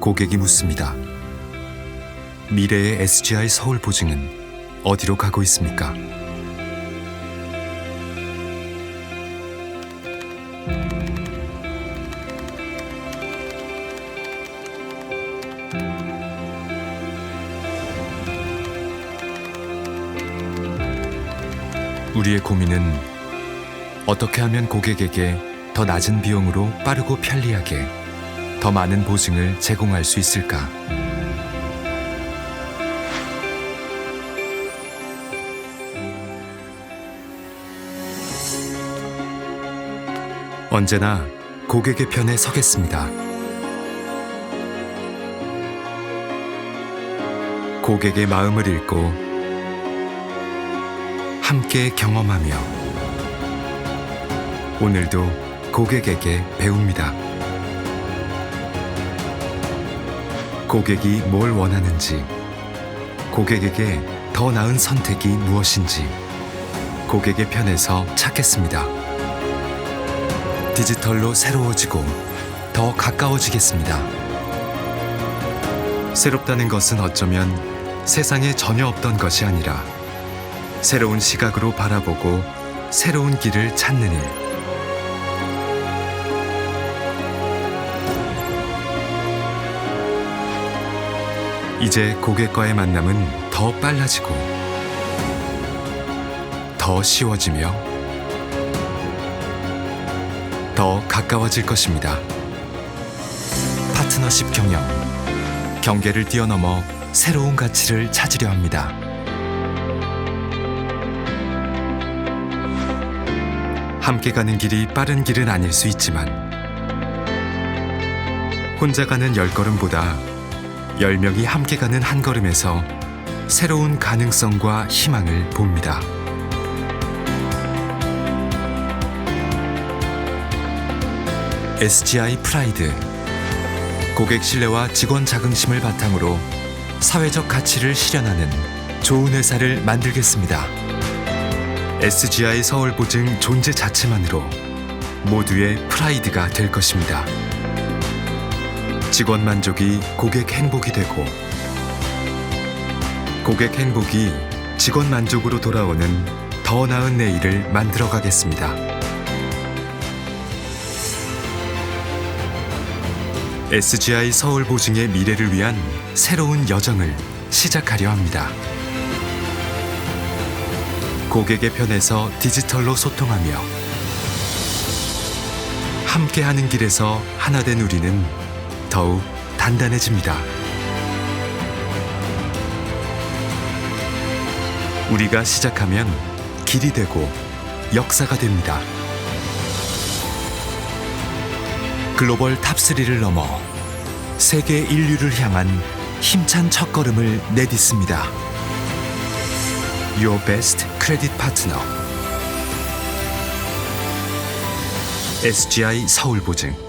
고객이 묻습니다. 미래의 SGI 서울 보증은 어디로 가고 있습니까? 우리의 고민은 어떻게 하면 고객에게 더 낮은 비용으로 빠르고 편리하게 더 많은 보증을 제공할 수 있을까? 언제나 고객의 편에 서겠습니다. 고객의 마음을 읽고 함께 경험하며 오늘도 고객에게 배웁니다. 고객이 뭘 원하는지, 고객에게 더 나은 선택이 무엇인지, 고객의 편에서 찾겠습니다. 디지털로 새로워지고 더 가까워지겠습니다. 새롭다는 것은 어쩌면 세상에 전혀 없던 것이 아니라 새로운 시각으로 바라보고 새로운 길을 찾는 일. 이제 고객과의 만남은 더 빨라지고 더 쉬워지며 더 가까워질 것입니다. 파트너십 경영, 경계를 뛰어넘어 새로운 가치를 찾으려 합니다. 함께 가는 길이 빠른 길은 아닐 수 있지만 혼자 가는 열 걸음보다 열 명이 함께 가는 한 걸음에서 새로운 가능성과 희망을 봅니다. SGI 프라이드 고객 신뢰와 직원 자긍심을 바탕으로 사회적 가치를 실현하는 좋은 회사를 만들겠습니다. SGI 서울 보증 존재 자체만으로 모두의 프라이드가 될 것입니다. 직원 만족이 고객 행복이 되고 고객 행복이 직원 만족으로 돌아오는 더 나은 내일을 만들어 가겠습니다. SGI 서울 보증의 미래를 위한 새로운 여정을 시작하려 합니다. 고객의 편에서 디지털로 소통하며 함께하는 길에서 하나 된 우리는 더욱 단단해집니다. 우리가 시작하면 길이 되고 역사가 됩니다. 글로벌 탑3를 넘어 세계 인류를 향한 힘찬 첫걸음을 내딛습니다. Your Best Credit Partner SGI 서울보증